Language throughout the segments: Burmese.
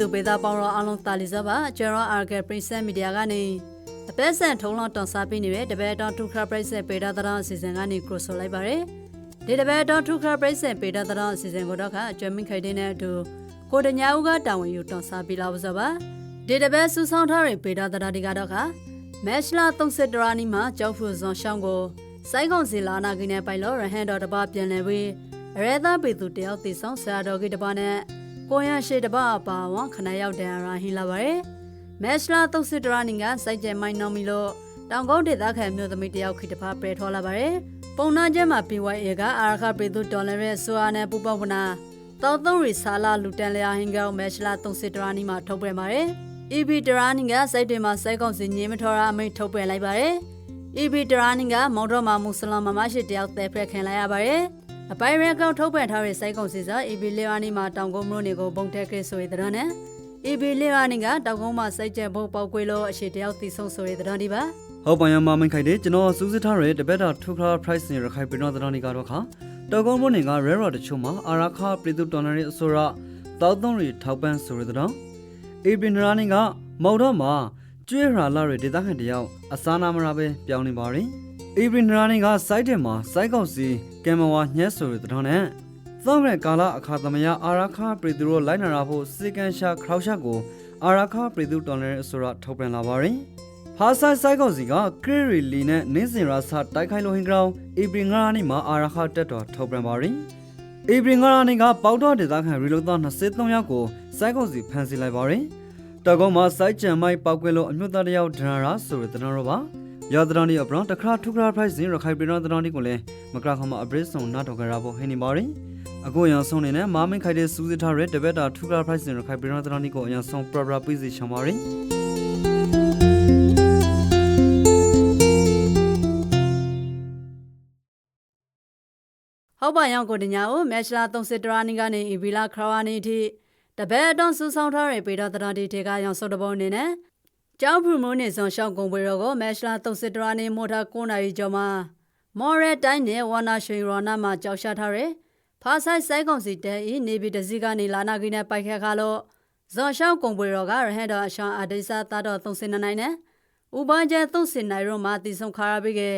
သူပေသားပေါင်းတော့အားလုံးတာလီစပါကျွန်တော်အာဂယ်ပရိစက်မီဒီယာကနေအပက်ဆန်ထုံးလောက်တောင်စားပေးနေတဲ့တပည့်တော်ထုခရပရိစက်ပေတာတရောင်းအစီအစဉ်ကနေကရိုဆိုလိုက်ပါတယ်ဒီတပည့်တော်ထုခရပရိစက်ပေတာတရောင်းအစီအစဉ်ကိုတော့ခအကျွမ်းမင်းခိုင်တဲ့နဲ့အတူကိုတညာဦးကတာဝန်ယူတောင်စားပေးလာပါစပါဒီတပည့်စူဆောင်းထားတဲ့ပေတာတရာဒီကတော့ခမက်ရှလာ30ဒရာနီမှာကြောက်ဖူဇွန်ရှောင်းကိုစိုင်းကောင်စီလာနာကိနေပိုင်လို့ရဟန်တော်တပါပြန်လဲပြီးအရဲသားပေသူတယောက်တည်ဆောင်ဆရာတော်ကြီးတပါနဲ့ ကိုရရှိတပအပါဝခဏရောက်တဲ့ရာဟင်းလာပါတယ်။မက်ရှလာသုတ်စစ်တရာနင်ကစိုက်ကျဲမိုင်းနှောင်းပြီးလို့တောင်ကုန်းဒေသခံမျိုးသမီးတယောက်ခိတဖာပယ်ထောလာပါတယ်။ပုံနာကျဲမှာ PYA ကအာရခပေသူဒေါ်လာရဲ့ဆိုအားနဲ့ပူပေါဝနာတောက်သုံးရီဆာလာလူတန်လျာဟင်းကောမက်ရှလာသုတ်စစ်တရာနီမှာထုတ်ပြန်ပါတယ်။ EB တရာနင်ကစိုက်တွေမှာစိုက်ကောင်စီညင်းမထော်ရာအမိန့်ထုတ်ပြန်လိုက်ပါတယ်။ EB တရာနင်ကမောင်တော်မှာမွတ်စလင်မမရှိတယောက်သက်ဖက်ခံလိုက်ရပါတယ်။ အပိုင်ရကောင်ထုတ်ပြန်ထားတဲ့စိုက်ကုန်စီစာ EB လေဝါနီမှာတောင်ကုန်းမြို့နယ်ကိုပုံထက်ခဲ့ဆိုရတဲ့နဲ့ EB လေဝါနီကတောင်ကုန်းမှာစိုက်ကျက်ဖို့ပေါက်ကွေးလို့အရှိတယောက်တည်ဆုံဆိုရတဲ့ဒီပါဟုတ်ပါရမမင်ခိုင်တဲ့ကျွန်တော်စူးစစ်ထားတဲ့တပက်တာထူခလာ price နဲ့ရခိုင်ပြည်တော်တော်နေကတော့ခါတောက်ကုန်းမွန်းနေက rare rod တချို့မှာအာရခပြည်သူတော်နယ်အစိုးရတောက်သုံးရီထောက်ပန်းဆိုရတဲ့အေပင်နရာနေကမော်တော်မှာကျွေးရာလာရဒေသခံတယောက်အစားနာမရာပဲပြောင်းနေပါရင်အေပင်နရာနေကစိုက်တယ်မှာစိုက်ကောက်စီ ကင်မဝါညက်ဆိုရတဲ့နဲ့သောမဲ့ကာလအခါသမယအာရခပြည်သူတို့လိုက်နာရဖို့စေကန်ရှာခရောက်ရှာကိုအာရခပြည်သူတော်နယ်အစိုးရထုတ်ပြန်လာပါရင်ဟာဆိုင်ဆိုင်ကောင်စီကခရီရီလီနဲ့နင်းစင်ရာစာတိုက်ခိုင်လိုဟင်ကောင်ဧပြီ9ရက်နေ့မှာအာရခတက်တော်ထုတ်ပြန်ပါရင်ဧပြီ9ရက်နေ့ကပေါက်တော်ဒေသခံရီလိုသား23ယောက်ကိုစိုက်ကောင်စီဖမ်းဆီးလိုက်ပါရင်တကောမှာစိုက်ကြံမိုက်ပောက်ကွဲလို့အညွတ်သားတယောက်ဒဏ်ရာဆိုတဲ့တတော်တော့ပါ ရသဒန်ဒီအပရန်တခါထုခရာပရိုက်ဇင်ရခိုင်ပြည်တော်တတော်ဒီကိုလည်းမကရခမအပရစ်ဆုံနာတော်ကရာဖို့ဟင်းနေပါရင်အခုရန်ဆုံးနေနဲ့မာမင်းခိုင်တဲ့စူးစစ်ထားတဲ့တပက်တာထုခရာပရိုက်ဇင်ရခိုင်ပြည်တော်တတော်ဒီကိုအရန်ဆုံးပရပရပြည့်စီချမ်းပါရင်ဟုတ်ပါရောင်ကိုတညာကိုမက်ရှလာ30ဒရာနီကနေ EB လာခရဝါနီထိတပည့်တော်စူဆောင်းထားတဲ့ပေတော်တရာဒီထေကရောင်စုပ်တပုံနေနဲ့ ကျောင်းဖူမိုးနေဆောင်ရှောင်းကုန်ပွဲတော်ကိုမက်ရှလာ30ဒရာနီမိုတာ9နာရီကျော်မှာမော်ရဲတိုင်းနဲ့ဝါနာရွှေရော်နာမှာကြောက်ရှာထားတဲ့ဖာဆိုင်စိုက်ကောင်စီတဲဤနေပြည်တစည်းကနေလာနာကိနဲ့ပိုက်ခက်ခါလို့ဇော်ရှောင်းကုန်ပွဲတော်ကရဟန်တော်အရှောင်းအဒိစာသားတော်32နိုင်နဲ့ဥပန်းကျဲ30နိုင်ရောမှာတည်ဆုံခါရပိကေ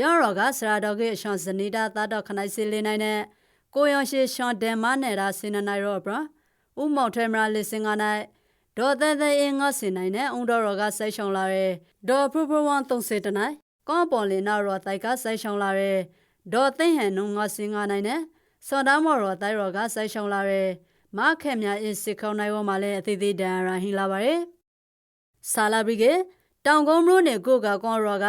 ရောရောကစရာတော်ကအရှောင်းဇနီတာသားတော်ခနိုင်စီလေးနိုင်နဲ့ကိုယောရှိရှောင်းဒန်မနဲ့ရာစင်နိုင်ရောဘရာဥမောင်ထဲမရာလစ်စင်ကနိုင် ဒေါ်တဲ့တဲ့အင်းငါစင်နိုင်နဲ့ဥတော်ရောကဆိုက်ရှောင်းလာတဲ့ဒေါ်ဖူဖူဝမ်30တနိုင်ကောပေါ်လင်နာရောတိုက်ကဆိုက်ရှောင်းလာတဲ့ဒေါ်သိဟန်နုံငါစင်ကနိုင်နဲ့စော်ဒါမော်ရောတိုင်ရောကဆိုက်ရှောင်းလာတဲ့မခက်မြအစ်စစ်ခေါင်းနိုင်ဝမှာလည်းအသေးသေးတန်ရာဟင်းလာပါတယ်ဆာလာဘရီကတောင်ကုန်းမြို့နယ်ကိုကကွန်ရောက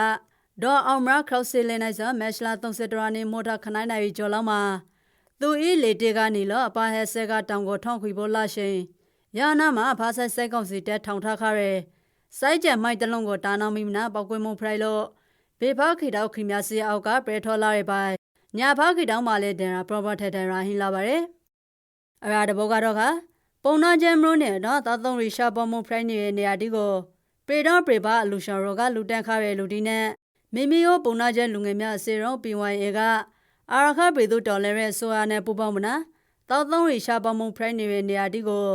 ဒေါ်အောင်မရခရောက်စီလင်းနိုင်စမက်ရှလာ30ဒရာနေမိုတာခနိုင်နိုင်ကျော်လောက်မှာသူဤလေတေကနေလောအပါဟက်ဆက်ကတောင်ကိုထောင်းခွေပေါ်လာရှင် ယာနာမှာဖားဆက်ဆက်ကောင်စီတက်ထောင်ထားခရဲစိုက်ကြမိုက်တလုံးကိုတာနောင်မိမနာပောက်ကွေးမုံဖရိုင်လို့ဘေဖားခိတောက်ခိမြစီအောက်ကပရဲထော်လာရဲ့ပိုင်ညာဖားခိတောက်မှလည်းဒန်ရာပရောပတ်ထထရာဟင်းလာပါတယ်အရာတဘောကတော့ခပုံနာကျဲမလို့နဲ့တော့သာသုံးရီရှာပေါ်မုံဖရိုင်ရဲ့နေရာဒီကိုပေတော့ပေပါအလူရှော်ရောကလူတန်းခရဲလူဒီနဲ့မိမိရောပုံနာကျဲလူငယ်များအစေရော PYA ကအာရခပေသူတော်လဲရဲ့ဆိုရနဲ့ပူပေါင်းမနာတောက်သုံးရီရှာပေါ်မုံဖရိုင်ရဲ့နေရာဒီကို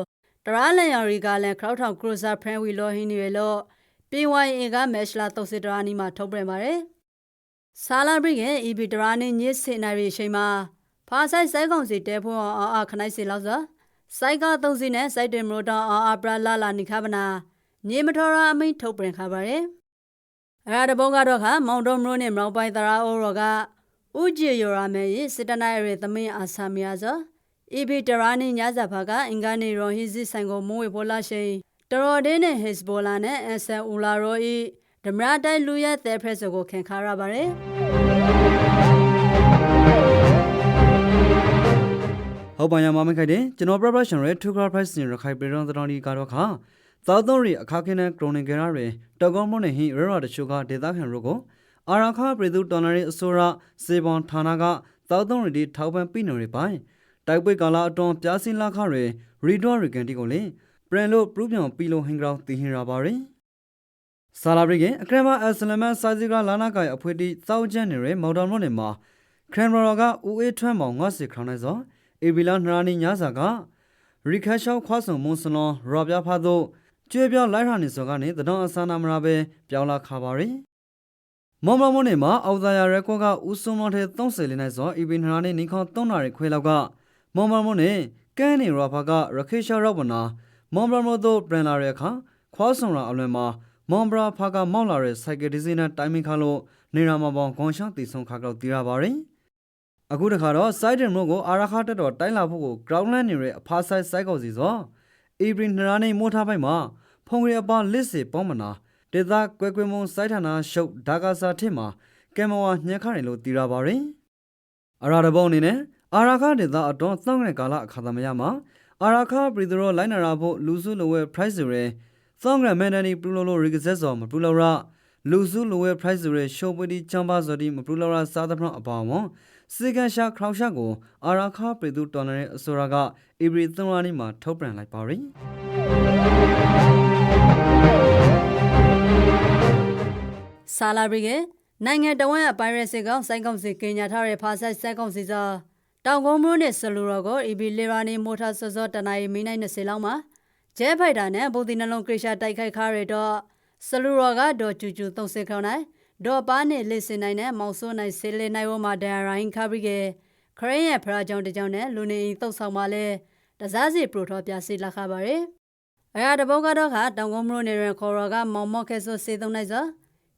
တရာလန်ယော်ရီကလည်းခရောက်ထောင်ခရိုဇာဖရန်ဝီလောဟင်းနေရလို့ PYA ကမက်ရှလာ30ဒရာနီမှာထုတ်ပြန်ပါတယ်ဆာလာဘရီရဲ့ EB ဒရာနီညစ်စင်နိုင်ရီချိန်မှာဖာဆိုင်စိုက်ကောင်စီတဲဖို့အောင်အားခနိုင်စီလောက်ဆိုစိုက်ကသုံးစီနဲ့စိုက်တင်မလို့တောင်းအောင်အပရာလာလာနိခဗနာညေမထော်ရာအမိန်ထုတ်ပြန်ခါပါတယ်အရာတဘုံကတော့ခမောင်တော်မလို့နဲ့မောင်ပိုင်တရာအိုရောကဥကြည်ယော်ရမယ်ရစစ်တနိုင်ရသမင်းအာဆာမီယာ ဆို EB ဒရာနီညဇာဖာကအင်္ဂါနေရောဟီစီဆိုင်ကိုမွေးပေါ်လာရှိတရော်ဒင်းနဲ့ဟစ်ဘောလာနဲ့အဆန်ဦးလာရောဤဓမရတိုင်းလူရဲ့သဲဖရက်စကိုခင်ခါရပါတယ်ဟုတ်ပါရမမခိုင်တဲ့ကျွန်တော် preparation ရဲ့ two car price ရခိုင်ပြည်တော်တော်ဒီကတော့ခါသောက်သုံးရီအခါခင်းတဲ့ chronic ကရရတောက်ကောင်းမွန်နေဟိရရတချို့ကဒေသခံတို့ကိုအာရခပြည်သူတော်နယ်အစိုးရစေပွန်ဌာနကသောက်သုံးရီဒီထောက်ပံ့ပြီးနေရပိုင်း တိုက်ပွဲကာလအတွင်းပြားစင်းလာခရရီဒေါ်ရီကန်တီကိုလေပရန်လို့ပရူပြောင်ပီလိုဟင်ဂရောင်းတင်ဟင်ရပါရင်ဆာလာဘရီကအကရမအစလမန်စာစီကလာနာကိုင်အဖွေတီသောက်ကျန်နေရမော်တော်လို့နေမှာခရန်မရောကဦးအေးထွန်းမောင်ငါစီခရောင်းနေစောအေဘီလာနရာနီညာစာကရရီခါရှောက်ခွားဆုံမွန်စလွန်ရော်ပြဖားတို့ကျွေးပြောင်းလိုက်ရနေစောကနေတတော်အစနာမရာပဲပြောင်းလာခါပါရီမောင်မမွန်နေမှာအောက်သားရရက်ကွက်ကဦးစုံမထဲ30လေးနိုင်စောအီဘင်နရာနေနီခေါ3နာရီခွဲလောက်က မောင်မမွန်နေကဲနေရောဖာကရခေရှာရောက်ပနာမောင်မမွန်တို့ပြန်လာတဲ့အခါခွားဆုံရာအလွန်မှာမောင်ဘရာဖာကမောက်လာတဲ့စိုက်ကယ်ဒီဇိနဲ့တိုင်မင်ခါလို့နေရာမှာပေါင်းဂွန်ရှောင်းတီဆုံခါကောက်တီးရပါရီအခုတခါတော့ side မို့ကိုအာရခတက်တော်တိုင်းလာဖို့ကို groundland နေရဲ့အဖားဆိုင်စိုက်ကောက်စီစောအေဘရင်နရာနေမိုးထားပိုက်မှာဖုံရအပါလစ်စေပေါမနာဒေသကွဲကွဲမုံစိုက်ဌာနာရှုပ်ဒါကာစာထစ်မှာကဲမဝါညှက်ခရင်လို့တီရာပါရင်အရာတဘောအနေနဲ့ အာရာခဒေသအတွန်းသောင်းရကာလအခါသမယမှာအာရာခပရီဒရောလိုင်းနာရာဖို့လူစုလိုဝဲ price ရဲသောင်းရမန်ဒနီပလူလိုလိုရီကဇက်စောမပလူလောရလူစုလိုဝဲ price ရဲရှုပ်ပတီချမ်ပါစော်ဒီမပလူလောရစားသဖြင့်အပါဝံစေကန်ရှာခရောက်ရှာကိုအာရာခပရီဒူတော်နယ်အစောရာကအေဘရီသုံးရနီမှာထုတ်ပြန်လိုက်ပါရင်ဆာလာဘရီကနိုင်ငံတော်ဝန်အပိုင်ရစစ်ကောင်စိုင်းကောင်စီကညာထားတဲ့ဖာဆိုင်စိုက်ကောင်စီစာ တောင်ကုန်းမိုးနဲ့ဆလူရောကိုအီဘီလေရာနီမိုတာစောစောတနအီမိနိုင်20လောက်မှာဂျဲဖိုက်တာနဲ့ဘူဒီနှလုံးကရရှာတိုက်ခိုက်ခါရတော့ဆလူရောကဒေါ်ကျူကျူ30ခေါင်းနိုင်ဒေါ်ပါနဲ့လစ်စင်နိုင်နဲ့မောင်စိုးနိုင်ဆေးလေးနိုင်ဝမှာဒန်ရိုင်းခါဘရီကခရင်းရဲ့ဖရာကြောင့်တကြောင်နဲ့လူနေတုတ်ဆောင်ပါလဲတစားစီပရိုထောပြစီလာခါပါရယ်အရာတဘောကတော့ခတောင်ကုန်းမိုးနေရခေါ်ရောကမောင်မော့ခဲဆိုစေသုံးနိုင်စော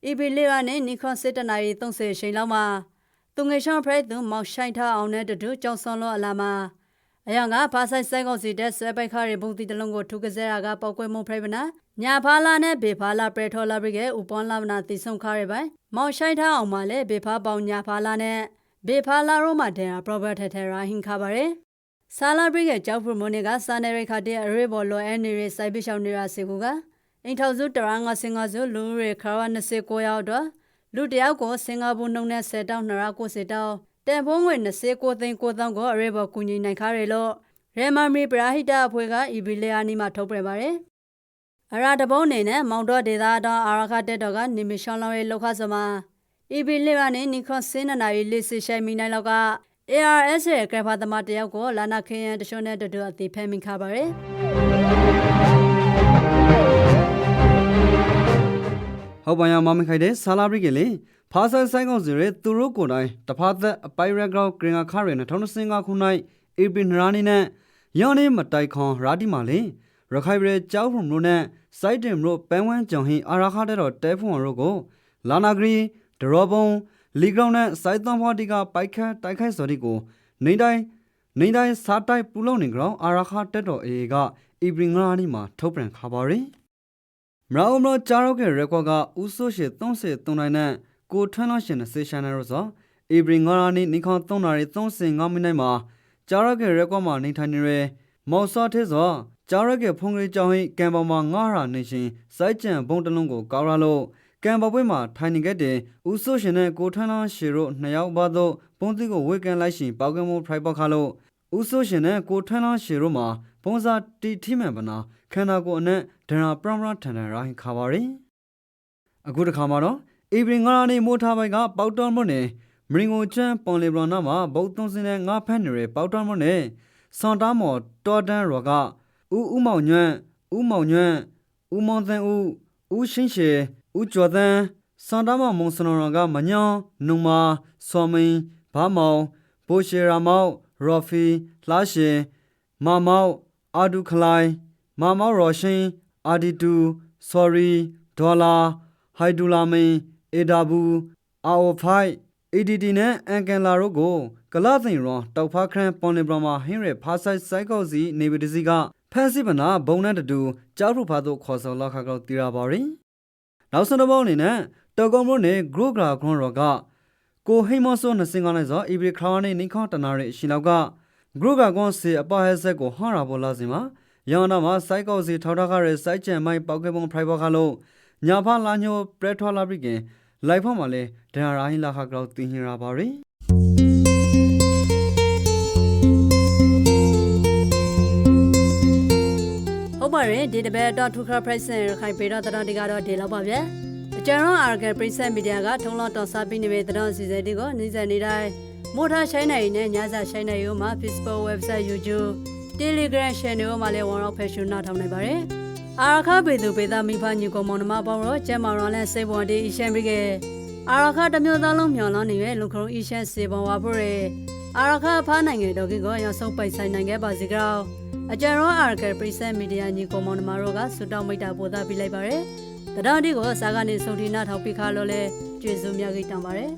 အီဘီလီရာနဲ့နီခွန်စစ်တနာရီ30ချိန်လောက်မှာ သူငယ်ရှောင်းဖရက်သူမောင်ဆိုင်ထားအောင်နဲ့တူကြောင်စွန်လောအလာမှာအယောင်ကဖာဆိုင်ဆိုင်ကောင်စီတဲ့ဆွဲပိုက်ခါရီဘုံတီတလုံးကိုထုကစဲရာကပောက်ကွဲမှုဖရက်ပနာညာဖာလာနဲ့ဘေဖာလာပရထောလာဘရိကဥပွန်လာမနာတီဆုံခါရီပိုင်မောင်ဆိုင်ထားအောင်မှာလဲဘေဖာပေါင်ညာဖာလာနဲ့ဘေဖာလာရိုမာတဲ့ပရောဘတ်ထဲထဲရာဟင်ခါပါရယ်ဆာလာဘရိကကြောက်ဖရမိုနီကစာနေရိခါတဲ့အရေဘော်လိုအဲနေရစိုက်ပိရှောင်းနေရစီကူကအိမ်ထောင်စုတရငါစင်ငါစုလူရခရဝ29ရောက်တော့ လူတယောက်ကိုစင်ကာပူနှုံနဲ့10တောင်း290တောင်းတန်ဖိုးငွေ29သိန်း9တောင်းကိုအရေဘော်ကူညီနိုင်ခါရလို့ရဲမမီပရာဟိတအဖွဲ့ကအီဘီလီယာနီမှာထုတ်ပြန်ပါတယ်အရာတပုံးနေနဲ့မောင်တော်ဒေသတော်အာရခတက်တော်ကနေမီရှောင်းလောင်းရဲ့လောက်ခစမှာအီဘီလီယာနဲ့နီခွန်စင်းနနာရီလေးစီရှိုင်မီနိုင်လောက်က ARS ရဲ့ကရဖာသမားတယောက်ကိုလာနာခင်းရန်တရှုံးနဲ့တူတူအသေးဖဲမိခါပါတယ် ဟုတ်ပါရမမခိုင်တဲ့ဆာလာဘရိကလေဖာဆိုင်ဆိုင်ကောင်စီရဲသူတို့ကိုယ်တိုင်တဖာသက်အပိုင်ရက်ကောက်ကရင်ကခါရ2025ခုနှစ်ဧပြီနရာနီနဲ့ရောင်းနေမတိုင်ခွန်ရာဒီမာလေရခိုင်ပြည်ကြောက်ဖုံတို့နဲ့စိုက်တင်တို့ပန်းဝန်းကြောင်ဟင်းအာရာခတဲ့တော့တဲဖုံတို့ကိုလာနာဂရီဒရောဘုံလီဂရောင်းနဲ့စိုက်သွန်ဖော်တီကပိုက်ခတ်တိုက်ခိုက်စော်ဒီကိုနေတိုင်းနေတိုင်းစားတိုက်ပူလုံးနေကြောင်းအာရာခတက်တော်အေကဧပြီနရာနီမှာထုတ်ပြန်ခါပါရီ မရောမရောကြားရောက်တဲ့ရက်ကွက်ကဦးဆိုးရှည်33နိုင်နဲ့ကိုထွန်းလို့ရှင်စေရှာနေရောဆိုအေဘရင်ငါရာနီနီခေါ3နာရီ35မိနစ်မှာကြားရောက်တဲ့ရက်ကွက်မှာနေထိုင်နေရမော်စောထဲဆိုကြားရောက်တဲ့ဖုန်ကလေးကြောင်းဟိကံပေါ်မှာငါရာနေရှင်စိုက်ကြံဘုံတလုံးကိုကောက်ရလို့ကံပေါ်ပွဲမှာထိုင်နေခဲ့တဲ့ဦးဆိုးရှင်နဲ့ကိုထွန်းလို့ရှည်တို့နှစ်ယောက်ပါတော့ပုံတိကိုဝေကန်လိုက်ရှင်ပေါကင်မိုဖရိုက်ပေါခါလို့ဦးဆိုးရှင်နဲ့ကိုထွန်းလို့ရှည်တို့မှာ ပုံစားတီထိမှန်ပနာခန္ဓာကိုယ်အနက်ဒရာပရမရထန်ထန်ရိုင်းခါပါရင်အခုတစ်ခါမှာတော့အေဘရင်ငါရာနေမိုးထားပိုက်ကပေါက်တော်မွန်းနေမရင်ကိုချမ်းပွန်လီဘရနာမှာဗုတ်သုံးစင်းနဲ့ငါဖက်နေရပေါက်တော်မွန်းနေဆွန်တာမော်တော်တန်ရောကဦးဦးမောင်ညွန့်ဦးမောင်ညွန့်ဦးမောင်သန်းဦးဦးရှင်းရှည်ဦးကျော်သန်းဆွန်တာမောင်မုံစနောရကမညောင်းနုံမာစော်မင်းဘာမောင်ဘိုရှေရာမောက်ရော်ဖီလှရှင်မာမောက် အာဒူခလိုင်းမာမောက်ရော်ရှင်အာဒီတူဆော်ရီဒေါ်လာဟိုက်ဒူလာမင်အေဒါဘူးအာအိုဖိုင်အေဒီတီနဲ့အန်ကန်လာတို့ကိုကလသိန်ရွန်တောက်ဖားခရန်ပွန်လီဘရမာဟင်းရဖာဆိုင်စိုက်ကောက်စီနေဗီတစီကဖန်စီပနာဘုံနဲ့တတူကြောက်ဖူဖာတို့ခေါ်ဆောင်လောက်ခါကောက်တီရာပါရင်နောက်ဆုံးတစ်ပေါက်အနေနဲ့တော်ကုံမို့နဲ့ဂရုဂရာခွန်ရောကကိုဟိမောဆိုနစင်ကနိုင်စောအီဘရီခရာနဲ့နိခေါတနာရဲ့ရှင်လောက်က ဂရုဂါကွန်စီအပဟဲဆက်ကိုဟောင်းရာပေါ်လာစီမှာရောင်နာမှာစိုက်ကောက်စီထောက်ထားခရဲစိုက်ကြံမိုင်းပေါက်ခဲပုံဖရိုက်ဘောခါလို့ညာဖလာညိုပရက်ထွာလာပြီးကင်လိုက်ဖောက်မှာလဲဒန်ရာဟင်းလာခါကောက်တင်ဟင်ရာပါရီဟုတ်ပါတယ်ဒီတပတ်တော့ထုခရပရိစင်ရခိုင်ပေတော့တတော်ဒီကတော့ဒီလောက်ပါဗျာအကြံရောအာဂယ်ပရိစင်မီဒီယာကထုံးလောက်တော်စားပြီးနေတဲ့တတော်စီစဉ်တွေကိုနေ့စဉ်နေ့တိုင်း မိုးထားရှိုင်းနိုင်နဲ့ညစာရှိုင်းနိုင်ရုံမှာ Facebook website YouTube Telegram channel မှာလည်းဝန်တော့ဖက်ရှင်နာထောင်နိုင်ပါတယ်အာရခပေသူပေသားမိဖညီကောင်မောင်နှမပေါင်းတော့ကျမ်းမာရန်လဲစေဘွန်တီအရှန်ပြီးခဲ့အာရခတစ်မျိုးသားလုံးမျော်လန်းနေတဲ့လူခရုံအရှန်စေဘွန်ဝါဖို့ရဲအာရခဖားနိုင်ငံတော်ကကိုရောက်ဆုံးပိုက်ဆိုင်နိုင်ခဲ့ပါစီကြောင်းအကြံရောအာရခပရိစက်မီဒီယာညီကောင်မောင်နှမတို့ကဆွတောင်းမိတာပို့သားပြလိုက်ပါတယ်တတော်ဒီကိုစာကနေစုံတီနာထောက်ပိခါလို့လဲကျေးဇူးများကြီးတောင်းပါတယ်